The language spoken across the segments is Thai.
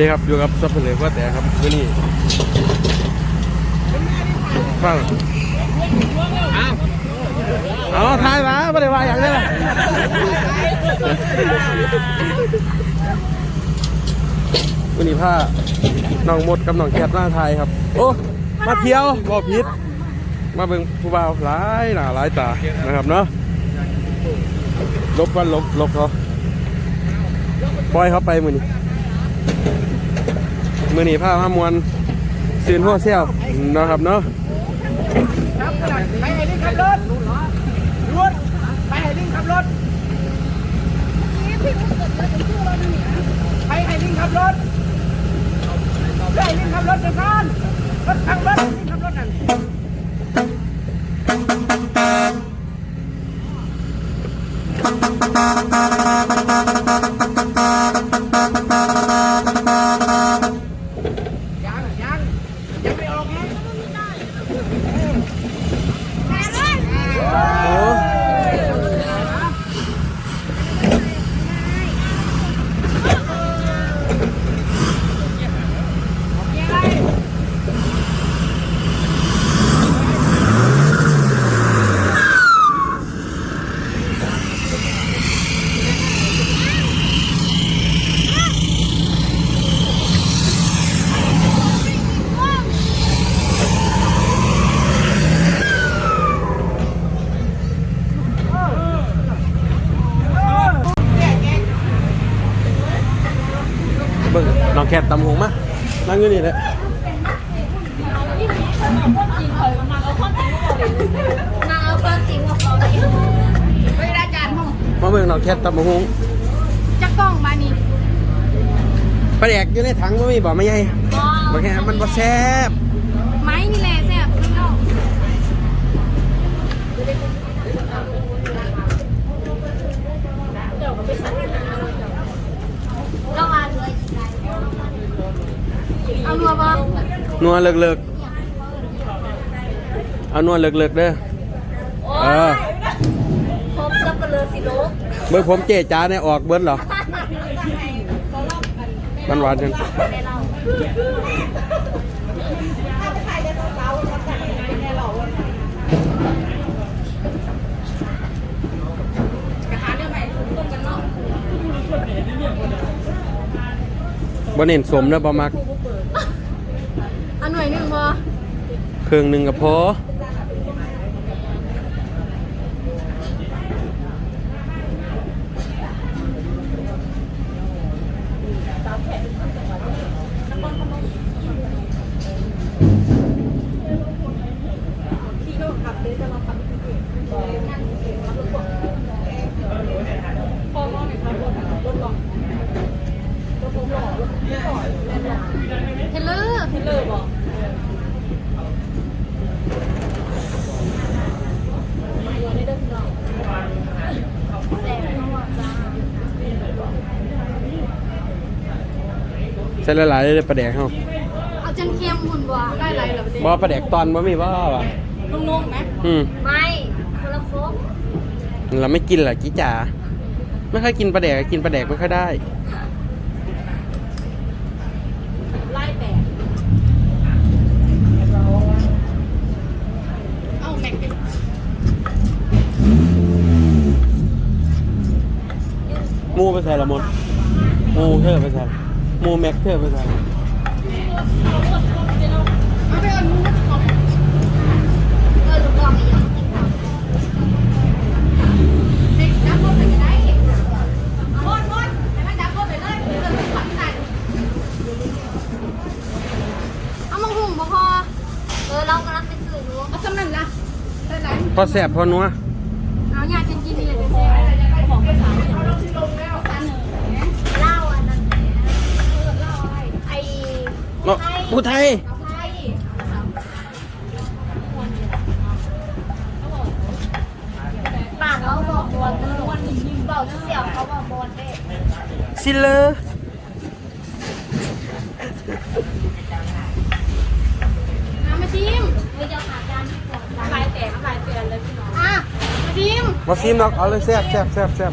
นี่ครับอยู่กับซับเปลือกว่าแต่ครับวันนี้ฟังเอาทายมาไม่ได้ว่าอย่างนี้นะวันนี้ผ้าน้องมดกับน้องแคทหน้าไทยครับ โอ้มาเที่ยวบ่ผิดมาเบิ่งผู้บ่าวหลายหน้าหลายตานะครับเนาะลบกันลบลบเขาปล่อยเขาไปมือนี้ มือหนีผ้ามามวนซืนหัวเซี่ยวเนาะครับเนาะไปให้ลิงขับรถรถไปให้ลิงขับรถไปให้ลิงขับรถไปให้ลิงขับรถเดี๋ยวก่อนรถทางรถลิงขับรถนั่นยังยังยังไม่ออกไง โอ้เบิ่งน้อง แคทตำหงมานั่งอยู่นี่แหละนางเอาความจริงมาเขาดิเวลาจานห้องมาเบิ่งน้องแคทตำหงจะกล้องมานี่ปลาแดกอยู่ในถังบ่มีบ่ไม่ใหญ่บ่แค่มันบ่แซ่บ ไม้นี่แหละแซ่บข้างนอกเรามาเลยเอานัวบ่ นัวเลิกๆเอานัวเลิกๆเด้อโอ้เออยครบสับปะเลอสิลูกเบิ่งผมเจ๊จ้าเนี่ยออกเบิดเหรอมันหวานจังได้เล่าบ่เน้นสมเด้อบ่มัก เอาหน่วยหนึ่งบ่ เครื่องหนึ่งก็พอ เทเลอร์เทเลอร์บ่แซ่บมากจ้า ใส่หลายๆเลยปลาแดกเฮาเอาจนเค็มหุ่นบ่ได้ไรเหรอบ่ปลาแดกตอนบ่มีบ่วะนุ่มๆไหมอืมไม่คนละโคกเราไม่กินล่ะจิจ๋าไม่ค่อยกินปลาแดกกินปลาแดกไม่ค่อยได้ไล่แตกเอาแม็กไปหมูไปใส่ละมดหมูเธอไปใส่ห มูแม็กเธอไปใส่เอาไปเอาหมูของเออลูกกองอีกอย่างกินข้าวเด็กดับรถไปก็ได้มดมดให้มันดับรถไปเลยเออขวัญสั่นเอามาหุ่งบ่พอเออเราก เนาะผู้ไทยไทยบ้านเราบอกบอลเออวันนี้ยิงเบาเสียงเขาบอกบอลเด้ซิเลอร์มามาชิมเฮ้ยจะหาจานที่ก่อนลายแตกลายเปลี่ยนเลยพี่น้องอะมาชิมมาซิมเนาะเอาเลยแซ่บแซ่บแซ่บแซ่บ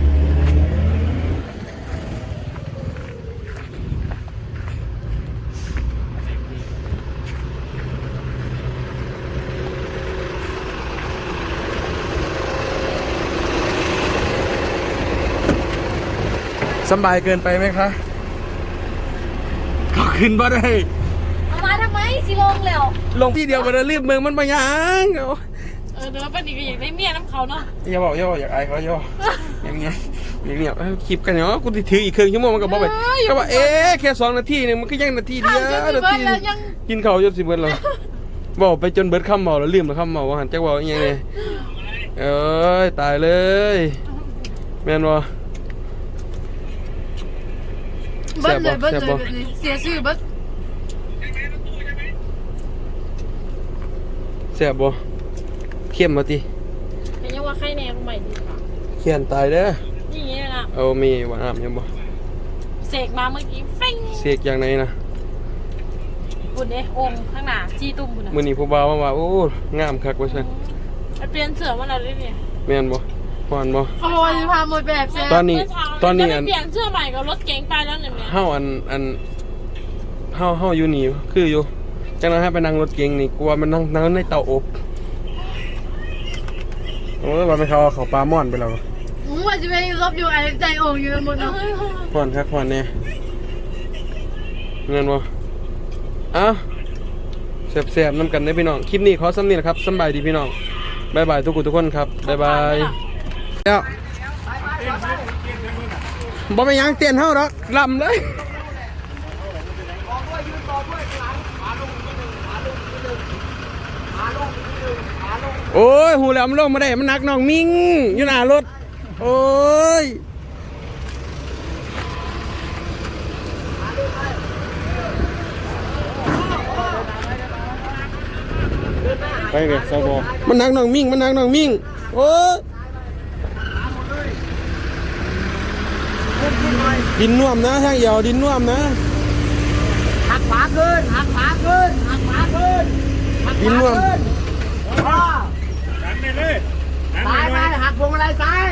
ายเกินไปไหมคะก็ขึ้นบ่ได้เอามาทำไมสิลงแล้วลงที่เดียวกันเลยรีบเมืองมันมายังเอาเออเดี๋ยวเป็นอีกอย่างได้เมียน้ำเขาเนาะอย่าบอกอย่าบอกอยากอายเขาอย่าบอกอย่างเงี้ยอย่างเงี้ยเอาคลิปกันเนาะกูติดถืออีกครึ่งชั่วโมงมันก็บอกไปก็ว่าเอ๊ะแค่สองนาทีนึงมันก็ยังนาทีเดียวนาทีกินข้าวจนสิเบิดแล้วบอกไปจนเบิดคำเมาแล้วลืมแล้วคำเมาว่าหันจักบอกอีกอย่างไงเอ้ยตายเลยแม่นบ่ เบิ้ลเลยเบิ้ลแซ่บเลบ่ยแบบนี้เสียชื่อเบิ้ลแซ่บบ่เข้มมาติเป็นยังว่าใครแนมใหม่ดีกว่าเขียนตายเด้อนี่ไงล่ะเอามีหวานอาบยังบ่เสกมาเมื่อกี้เฟ้งเสกอย่างไหนนะบุญเด้องค์ข้างหน้าจีตุ้มบุญนะมื้อนี้ผู้บ่าวมาว่าโอ้งามคักว่าซั่นมันเปลี่ยนเสื้อมาแล้วด้วยเนี่ยแม่นบ่ ฮ้อนบ่ขโมยพาหมดแบบเสื้ตอนนี้ ตอนนี้อันเปลี่ยนเสื้อใหม่กับรถเก๋งไปแล้วเนี่ยเฮาอันอันเฮาเฮาอยู่นี่คืออยู่จังนั้นให้ไปนั่งรถเก๋งนี่กลัวมันนั่งนั่งในเตาอบโอ้ยว่าไปเขาเอาเขาปลาม่อนไปแล้วมึงว่าจะไปรบอยู่ไอ้ใจโอ่งอยู่หมดเนาะฮ้อนคักฮ้อนแน่เงินบ่เอ้าแซ่บๆนํกันเด้อพี่น้อง คลิปนี้ขอซ้ำนี้นะครับสำบายดีพี่น้องบ๊ายบายทุกคนทุกคนครับบ๊ายบาย แล้วบ่เป็นหยังเตียนเฮาดอกลำเลยโอ้ยหูแหลมนลงมาได้มันหนักน้องมิงอยู่หน้ารถ โอ้ยไปเลยสบมันหนักน้องมิงมันหนักน้องมิงโอ้ย ดินน่วมนะทางเหี่ยวดินน่วมนะ หักขวาขึ้นหักขวาขึ้นหักขวาขึ้นหักขดินวาน่วมขึ้นอ่าดันไปเลยดันซ้ายไปไปเลยหักพวงมาลัยซ้าย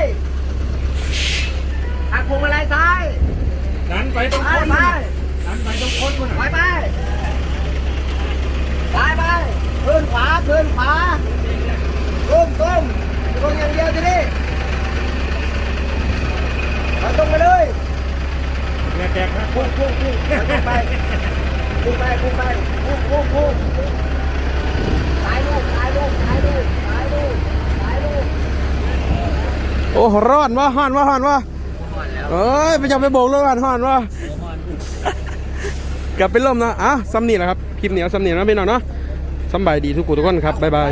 หักพวงมาลัยซ้ายดันไปตรงไปคนไปดันไปตรงคนคนไปไปซ้ายไปขึ้นขวาขึ้นขวาก้มก้มก้มอย่างเดียวทีนี้มาตรงไปเลย แกแกนะพุ่งพุ่งพุ่งไปพุ่งไปพุ่งไปพุ่งพุ่งพุ่งซ้ายลูกซ้ายลูกซ้ายลูกซ้ายลูกซ้ายลูกโอ้ร้อนวะฮ้อนวะฮ้อนวะเอ้ยไปจับไปโบกเลยวันฮ้อนวะกลับไปล่มนะอะซ้ำนี่แหละครับคลิปเหนียวซ้ำนี่นะพี่น้องเนาะสำบายดีทุกคนทุกคนครับบ๊ายบาย